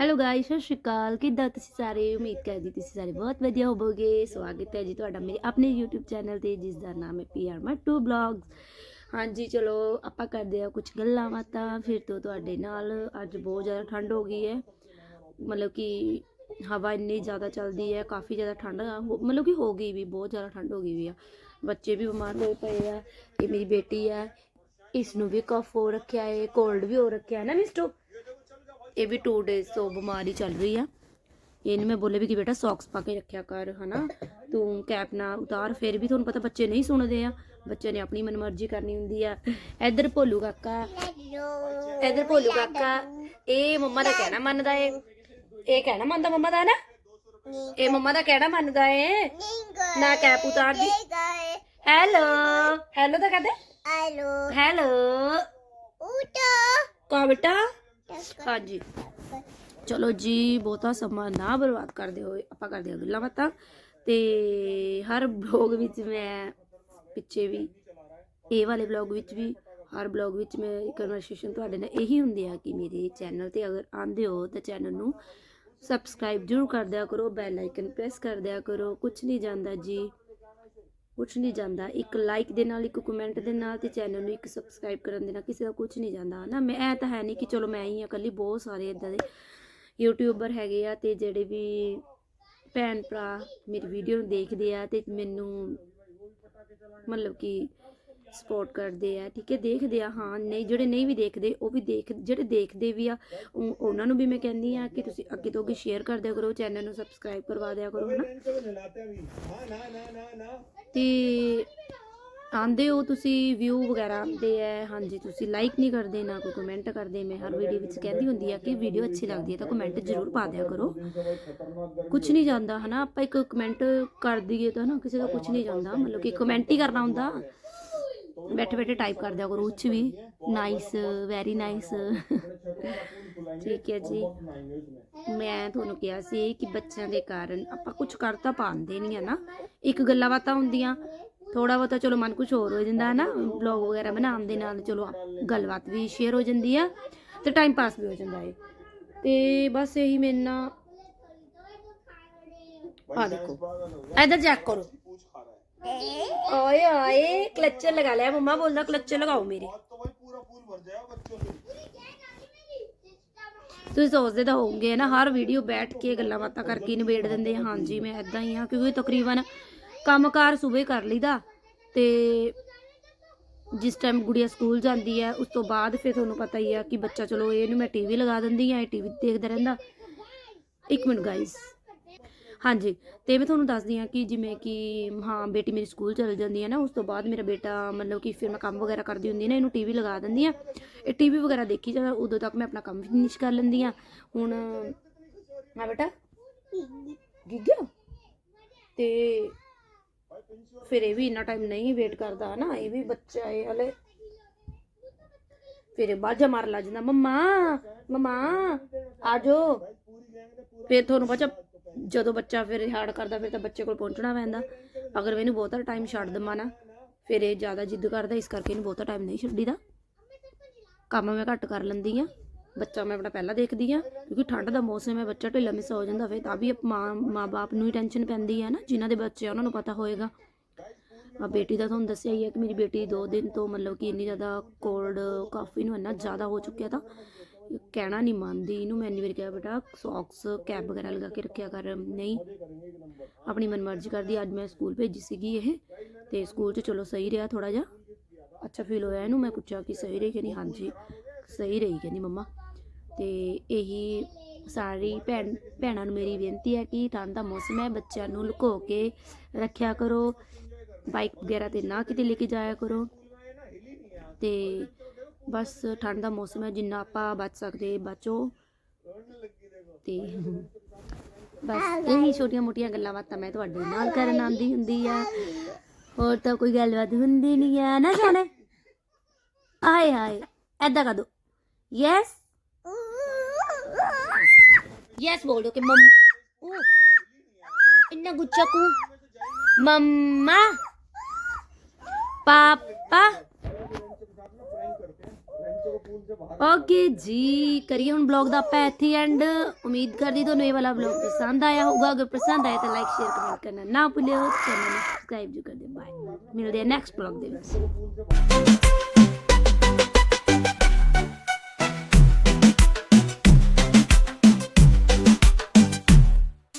Hello guys ਸਤਿ ਸ਼੍ਰੀ ਅਕਾਲ। ਕਿੱਦਾਂ ਤੁਸੀਂ ਸਾਰੇ? ਉਮੀਦ ਕਰਦੀ ਤੁਸੀਂ ਸਾਰੇ ਬਹੁਤ ਵਧੀਆ ਹੋਵੋਗੇ। ਸਵਾਗਤ ਹੈ ਜੀ ਤੁਹਾਡਾ ਮੇਰੇ ਆਪਣੇ YouTube ਚੈਨਲ ਤੇ ਜਿਸ ਦਾ ਨਾਮ ਹੈ PR ਮੱਟੂ ਬਲੌਗਸ ਹਾਂਜੀ, ਚਲੋ ਆਪਾਂ ਕਰਦੇ ਆ ਕੁਝ ਗੱਲਾਂ ਬਾਤਾਂ। ਫਿਰ ਤੋਂ ਤੁਹਾਡੇ ਨਾਲ ਅੱਜ ਬਹੁਤ ਜ਼ਿਆਦਾ ਠੰਡ ਹੋ ਗਈ ਹੈ। ਮਤਲਬ ਕਿ ਹਵਾ ਇੰਨੀ ਜ਼ਿਆਦਾ ਚੱਲਦੀ ਹੈ, ਕਾਫੀ ਜ਼ਿਆਦਾ ਠੰਡ ਹੋ- ਮਤਲਬ ਕਿ ਹੋ ਗਈ ਵੀ, ਬਹੁਤ ਜ਼ਿਆਦਾ ਠੰਡ ਹੋ ਗਈ ਵੀ ਆ। ਬੱਚੇ ਵੀ ਬਿਮਾਰ ਹੋਏ ਪਏ ਆ ਇਹ ਮੇਰੀ ਬੇਟੀ ਹੈ ਇਸ ਨੂੰ ਵੀ ਕਫ ਹੋ ਰੱਖਿਆ ਹੈ ਕੋਲਡ ਵੀ ਹੋ ਰੱਖਿਆ ਹੈ ਨਾ ਮਿਸਟੋ ਇਹ ਵੀ 2 ਡੇਜ਼ ਤੋਂ ਬਿਮਾਰੀ ਚੱਲ ਰਹੀ ਆ। ਇਹਨੂੰ ਮੈਂ ਬੋਲੇ ਵੀ ਕਿ ਬੇਟਾ ਸੌਕਸ ਪਾ ਕੇ ਰੱਖਿਆ ਕਰ ਹਨਾ? ਤੂੰ ਕੈਪ ਨਾ ਉਤਾਰ ਫਿਰ ਵੀ ਤੁਹਾਨੂੰ ਪਤਾ ਬੱਚੇ ਨਹੀਂ ਸੁਣਦੇ ਆ। ਬੱਚੇ ਨੇ ਆਪਣੀ ਮਨਮਰਜ਼ੀ ਕਰਨੀ ਹੁੰਦੀ ਆ। ਇੱਧਰ ਭੋਲੂ ਕਾਕਾ ਇੱਧਰ ਭੋਲੂ ਕਾਕਾ ਇਹ ਮੰਮਾ ਦਾ ਕਹਿਣਾ ਮੰਨਦਾ ਏ। ਇਹ ਕਹਿਣਾ ਮੰਨਦਾ ਮੰਮਾ ਦਾ ਨਾ? ਇਹ ਮੰਮਾ ਦਾ ਕਹਿਣਾ ਮੰਨਦਾ ਏ। ਨਾ ਕੈਪ ਉਤਾਰਦੀ ਹੈਲੋ ਹੈਲੋ ਤਾਂ ਕਹਦੇ। Hello. Hello Uta. ਕਾ ਬੇਟਾ? ਹਾਂਜੀ। ਚਲੋ ਜੀ, ਬਹੁਤਾ ਸਮਾਂ ਨਾ ਬਰਬਾਦ ਕਰਦੇ ਹੋਏ ਆਪਾਂ ਕਰਦੇ ਹਾਂ ਗੱਲਾਂ ਬਾਤਾਂ ਤੇ ਹਰ ਬਲੌਗ ਵਿੱਚ ਮੈਂ ਪਿੱਛੇ ਵੀ, ਇਹ ਵਾਲੇ ਬਲੌਗ ਵਿੱਚ ਵੀ, ਹਰ ਬਲੌਗ ਵਿੱਚ ਮੈਂ ਕਨਵਰਸੇਸ਼ਨ ਤੁਹਾਡੇ ਨਾਲ ਇਹੀ ਹੁੰਦੀ ਆ ਕਿ ਮੇਰੇ ਚੈਨਲ ਤੇ ਅਗਰ ਆਂਦੇ ਹੋ ਤਾਂ ਚੈਨਲ ਨੂੰ ਸਬਸਕ੍ਰਾਈਬ ਜ਼ਰੂਰ ਕਰ ਦਿਆ ਕਰੋ ਬੈਲ ਆਈਕਨ ਪ੍ਰੈਸ ਕਰ ਦਿਆ ਕਰੋ। ਕੁਝ ਨਹੀਂ ਜਾਂਦਾ ਜੀ। ਕੁਝ ਨਹੀਂ ਜਾਂਦਾ। ਇੱਕ ਲਾਈਕ ਦੇ ਨਾਲ, ਇੱਕ ਕਮੈਂਟ ਦੇ ਨਾਲ ਤੇ ਚੈਨਲ ਨੂੰ ਇੱਕ ਸਬਸਕ੍ਰਾਈਬ ਕਰਨ ਦੇ ਨਾਲ ਕਿਸੇ ਦਾ ਕੁਝ ਨਹੀਂ ਜਾਂਦਾ। ਨਾ, ਮੈਂ ਇਹ ਤਾਂ ਹੈ ਨਹੀਂ ਕਿ ਚਲੋ ਮੈਂ ਹੀ ਆ ਇਕੱਲੀ ਬਹੁਤ ਸਾਰੇ ਇਦਾਂ ਦੇ ਯੂਟਿਊਬਰ ਹੈਗੇ ਆ ਤੇ ਜਿਹੜੇ ਵੀ ਭੈਣ ਭਰਾ ਮੇਰੀ ਵੀਡੀਓ ਨੂੰ ਦੇਖਦੇ ਆ ਤੇ ਮੈਨੂੰ ਮਤਲਬ ਕਿ ਸਪੋਰਟ ਕਰਦੇ ਆ, ਠੀਕ ਹੈ, ਦੇਖਦੇ ਆ, ਹਾਂ, ਨਹੀਂ, ਜਿਹੜੇ ਨਹੀਂ ਵੀ ਦੇਖਦੇ, ਉਹ ਵੀ ਦੇਖ, ਜਿਹੜੇ ਦੇਖਦੇ ਵੀ ਆ ਉਹਨਾਂ ਨੂੰ ਵੀ ਮੈਂ ਕਹਿੰਦੀ ਆ ਕਿ ਤੁਸੀਂ ਅੱਗੇ ਤੋਂ ਅੱਗੇ ਸ਼ੇਅਰ ਕਰ ਕਰੋ ਚੈਨਲ ਨੂੰ ਸਬਸਕ੍ਰਾਈਬ ਕਰਵਾ ਦਿਆ ਕਰੋ, ਹਨਾ। ਤੇ ਆਂਦੇ ਹੋ ਤੁਸੀਂ ਵਿਊ ਵਗੈਰਾ ਆਉਂਦੇ ਆ, ਹਾਂਜੀ, ਤੁਸੀਂ ਲਾਈਕ ਨਹੀਂ ਕਰਦੇ, ਨਾ ਕੋਈ ਕਮੈਂਟ ਕਰਦੇ, ਮੈਂ ਹਰ ਵੀਡੀਓ ਵਿੱਚ ਕਹਿੰਦੀ ਹੁੰਦੀ ਆ ਕਿ ਵੀਡੀਓ ਅੱਛੀ ਲੱਗਦੀ ਹੈ ਤਾਂ ਕਮੈਂਟ ਜ਼ਰੂਰ ਪਾ ਦਿਆ ਕਰੋ। ਕੁਝ ਨਹੀਂ ਜਾਂਦਾ, ਹਨਾ, ਆਪਾਂ ਇੱਕ ਕਮੈਂਟ ਕਰ ਦਈਏ ਤਾਂ ਨਾ ਕਿਸੇ ਦਾ ਕੁਝ ਨਹੀਂ ਜਾਂਦਾ, ਮਤਲਬ ਕਿ ਕਮੈਂਟ ਹੀ ਕਰਨਾ ਹੁੰਦਾ। ਬੈਠੇ ਬੈਠੇ ਟਾਈਪ ਕਰ ਦਿਆ ਕਰੋ, ਉੱਚ ਵੀ। ਨਾਈਸ ਵੈਰੀ ਨਾਈਸ ਠੀਕ ਹੈ ਜੀ। ਮੈਂ ਤੁਹਾਨੂੰ ਕਿਹਾ ਸੀ ਕਿ ਬੱਚਿਆਂ ਦੇ ਕਾਰਨ ਆਪਾਂ ਕੁਝ ਕਰ ਤਾਂ ਪਾਉਂਦੇ ਨਹੀਂ ਆ ਨਾ। ਇੱਕ ਗੱਲਾਂ ਬਾਤਾਂ ਹੁੰਦੀਆਂ ਥੋੜਾ ਬਹੁਤਾ ਚਲੋ ਮਨ ਕੁਝ ਹੋਰ ਹੋ ਜਾਂਦਾ ਨਾ ਬਲੌਗ ਵਗੈਰਾ ਬਣਾਉਣ ਦੇ ਨਾਲ ਚਲੋ ਗੱਲਬਾਤ ਵੀ ਸ਼ੇਅਰ ਹੋ ਜਾਂਦੀ ਆ ਤੇ ਟਾਈਮ ਪਾਸ ਵੀ ਹੋ ਜਾਂਦਾ ਹੈ ਤੇ ਬਸ ਇਹੀ ਮੇਰੇ ਨਾਲ। ਆ ਦੇਖੋ, ਇਧਰ ਚੈੱਕ ਕਰੋ। ਓਏ ਓਏ ਕਲਚਰ ਲਗਾ ਲਿਆ ਮੰਮਾ ਬੋਲਦਾ ਕਲਚਰ ਲਗਾਓ ਮੇਰੇ ਤੁਸੀਂ ਸੋਚਦੇ ਤਾਂ ਹੋਵੋਗੇ ਨਾ ਹਰ ਵੀਡੀਓ ਬੈਠ ਕੇ ਗੱਲਾਂ ਬਾਤਾਂ ਕਰਕੇ ਹੀ ਨਿਬੇੜ ਦਿੰਦੇ ਆ ਹਾਂਜੀ ਮੈਂ ਇਦਾਂ ਹੀ ਆ ਕਿਉਂਕਿ ਤਕਰੀਬਨ ਕੰਮਕਾਰ ਸਵੇਰ ਕਰ ਲਈਦਾ ਤੇ ਜਿਸ ਟਾਈਮ ਗੁੜੀਆ ਸਕੂਲ ਜਾਂਦੀ ਹੈ ਉਸ ਤੋਂ ਬਾਅਦ ਫਿਰ ਤੁਹਾਨੂੰ ਪਤਾ ਹੀ ਆ ਕਿ ਬੱਚਾ ਚਲੋ ਇਹਨੂੰ ਮੈਂ ਟੀਵੀ ਲਗਾ ਦਿੰਦੀ ਆ ਇਹ ਟੀਵੀ ਦੇਖਦਾ ਰਹਿੰਦਾ ਇੱਕ ਮਿੰਟ ਗਾਇਸ ਹਾਂਜੀ, ਤੇ ਮੈਂ ਤੁਹਾਨੂੰ ਦੱਸਦੀ ਹਾਂ ਕਿ ਜਿਵੇਂ ਕਿ, ਹਾਂ, ਬੇਟੀ ਮੇਰੀ ਸਕੂਲ ਚਲ ਜਾਂਦੀ ਹੈ ਨਾ, ਉਸ ਤੋਂ ਬਾਅਦ ਮੇਰਾ ਬੇਟਾ ਮਤਲਬ ਕਿ ਫਿਰ ਮੈਂ ਕੰਮ ਵਗੈਰਾ ਕਰਦੀ ਹੁੰਦੀ ਨਾ, ਇਹਨੂੰ ਟੀਵੀ ਲਗਾ ਦਿੰਦੀ ਆ ਇਹ ਟੀਵੀ ਵਗੈਰਾ ਦੇਖੀ ਜਾਂਦਾ ਉਦੋਂ ਤੱਕ ਮੈਂ ਆਪਣਾ ਕੰਮ ਫਿਨਿਸ਼ ਕਰ ਲੈਂਦੀ ਆ ਹੁਣ, ਹਾਂ ਬੇਟਾ? ਗਿੱਗਿਆ? ਤੇ ਫਿਰ ਇਹ ਵੀ ਇੰਨਾ ਟਾਈਮ ਨਹੀਂ ਵੇਟ ਕਰਦਾ ਹਨਾ, ਇਹ ਵੀ ਬੱਚਾ ਹੈ ਹਲੇ। ਫਿਰ ਬਾਜਾ ਮਾਰ ਲਾ ਜਾਂਦਾ, ਮੰਮਾ ਮੰਮਾ ਜਾਓ। ਫਿਰ ਤੁਹਾਨੂੰ ਪਤਾ ਜਦੋਂ ਬੱਚਾ ਫਿਰ ਹਾਰਡ ਕਰਦਾ, ਫਿਰ ਤਾਂ ਬੱਚੇ ਕੋਲ ਪਹੁੰਚਣਾ ਪੈਂਦਾ। ਅਗਰ ਮੈਂ ਇਹਨੂੰ ਬਹੁਤਾ ਟਾਈਮ ਛੱਡ ਦਵਾਂ ਨਾ, ਫਿਰ ਇਹ ਜ਼ਿਆਦਾ ਜਿੱਦ ਕਰਦਾ, ਇਸ ਕਰਕੇ ਇਹਨੂੰ ਬਹੁਤਾ ਟਾਈਮ ਨਹੀਂ ਛੱਡੀਦਾ। ਕੰਮ ਮੈਂ ਘੱਟ ਕਰ ਲੈਂਦੀ ਆ ਬੱਚਾ ਮੈਂ ਆਪਣਾ ਪਹਿਲਾਂ ਦੇਖਦੀ ਆ ਕਿਉਂਕਿ ਠੰਡ ਦਾ ਮੌਸਮ ਹੈ, ਬੱਚਾ ਢਿੱਲਾ ਮਿੱਸਾ ਹੋ ਜਾਂਦਾ, ਫਿਰ ਤਾਂ ਵੀ ਮਾਂ, ਮਾਂ-ਬਾਪ ਨੂੰ ਹੀ ਟੈਨਸ਼ਨ ਪੈਂਦੀ ਹੈ ਨਾ, ਜਿਨ੍ਹਾਂ ਦੇ ਬੱਚੇ ਆ, ਉਹਨਾਂ ਨੂੰ ਪਤਾ ਹੋਏਗਾ। ਆ ਬੇਟੀ ਦਾ ਤੁਹਾਨੂੰ ਦੱਸਿਆ ਹੀ ਹੈ ਕਿ ਮੇਰੀ ਬੇਟੀ ਦੋ ਦਿਨ ਤੋਂ ਮਤਲਬ ਕਿ ਇੰਨੀ ਜ਼ਿਆਦਾ ਕੋਲਡ ਕਾਫੀ ਨੂੰ ਇੰਨਾ ਜ਼ਿਆਦਾ ਹੋ ਚੁੱਕਿਆ ਤਾਂ ਕਹਿਣਾ ਨਹੀਂ ਮੰਨਦੀ। ਇਹਨੂੰ ਮੈਂ ਇੰਨੀ ਵਾਰ ਕਿਹਾ, ਬੇਟਾ, ਸੌਕਸ, ਕੈਪ ਵਗੈਰਾ ਲਗਾ ਕੇ ਰੱਖਿਆ ਕਰ। ਨਹੀਂ, ਆਪਣੀ ਮਨਮਰਜ਼ੀ ਕਰਦੀ। ਅੱਜ ਮੈਂ ਸਕੂਲ ਭੇਜੀ ਸੀਗੀ ਇਹ, ਤੇ ਸਕੂਲ 'ਚ ਚਲੋ ਸਹੀ ਰਿਹਾ ਥੋੜਾ ਜਿਹਾ। ਅੱਛਾ ਫੀਲ ਹੋਇਆ ਇਹਨੂੰ। ਮੈਂ ਪੁੱਛਿਆ ਕਿ ਸਹੀ ਰਹੀ ਕਹਿੰਦੀ ਹਾਂਜੀ, ਸਹੀ ਰਹੀ ਕਹਿੰਦੀ ਮੰਮਾ। ਤੇ ਇਹੀ ਸਾਰੀ ਭੈਣ, ਭੈਣਾਂ ਨੂੰ ਮੇਰੀ ਬੇਨਤੀ ਹੈ ਕਿ ਠੰਡ ਦਾ ਮੌਸਮ ਹੈ, ਬੱਚਿਆਂ ਨੂੰ ਲੁਕੋ ਕੇ ਰੱਖਿਆ ਕਰੋ। ਬਾਈਕ ਵਗੈਰਾ ਤੇ ਨਾ ਕਿਤੇ ਲੈ ਕੇ ਜਾਇਆ ਕਰੋ। ਤੇ ਬਸ ਠੰਡ ਦਾ ਮੌਸਮ ਹੈ, ਜਿੰਨਾ ਆਪਾਂ ਬਚ ਸਕਦੇ ਬਚੋ। ਤੇ ਬਸ ਇਹੀ ਛੋਟੀਆਂ ਮੋਟੀਆਂ ਗੱਲਾਂ ਬਾਤਾਂ ਮੈਂ ਤੁਹਾਡੇ ਨਾਲ ਕਰਨ ਆਂਦੀ ਹੁੰਦੀ ਆ। ਹੋਰ ਤਾਂ ਕੋਈ ਗੱਲਬਾਤ ਹੁੰਦੀ ਨਹੀਂ ਆ। ਨਾ ਜਾਣੇ? ਆਏ ਹਾਏ ਐਦਾਂ ਕਰ ਦੋ। ਯੈਸ ਯੈਸ ਬੋਲ ਕਿ ਮਮ ਇੰਨਾ ਗੁੱਚਾ ਕੂ। ਮੰਮਾ? ਪਾਪਾ? ਓਕੇ ਜੀ, ਕਰੀਏ ਹੁਣ ਬਲੌਗ ਦਾ ਆਪਾਂ ਇੱਥੇ ਐਂਡ ਉਮੀਦ ਕਰਦੀ ਤੁਹਾਨੂੰ ਇਹ ਵਾਲਾ ਬਲੌਗ ਪਸੰਦ ਆਇਆ ਹੋਊਗਾ। ਅਗਰ ਪਸੰਦ ਆਇਆ ਤਾਂ ਲਾਈਕ ਸ਼ੇਅਰ ਕਮੈਂਟ ਕਰਨਾ ਨਾ ਭੁੱਲਿਓ। ਚੈਨਲ ਨੂੰ ਸਬਸਕ੍ਰਾਈਬ ਜੂ ਕਰ ਦਿਓ। ਬਾਏ ਮਿਲਦੇ ਆ ਨੈਕਸਟ ਬਲੌਗ ਦੇ ਵਿੱਚ।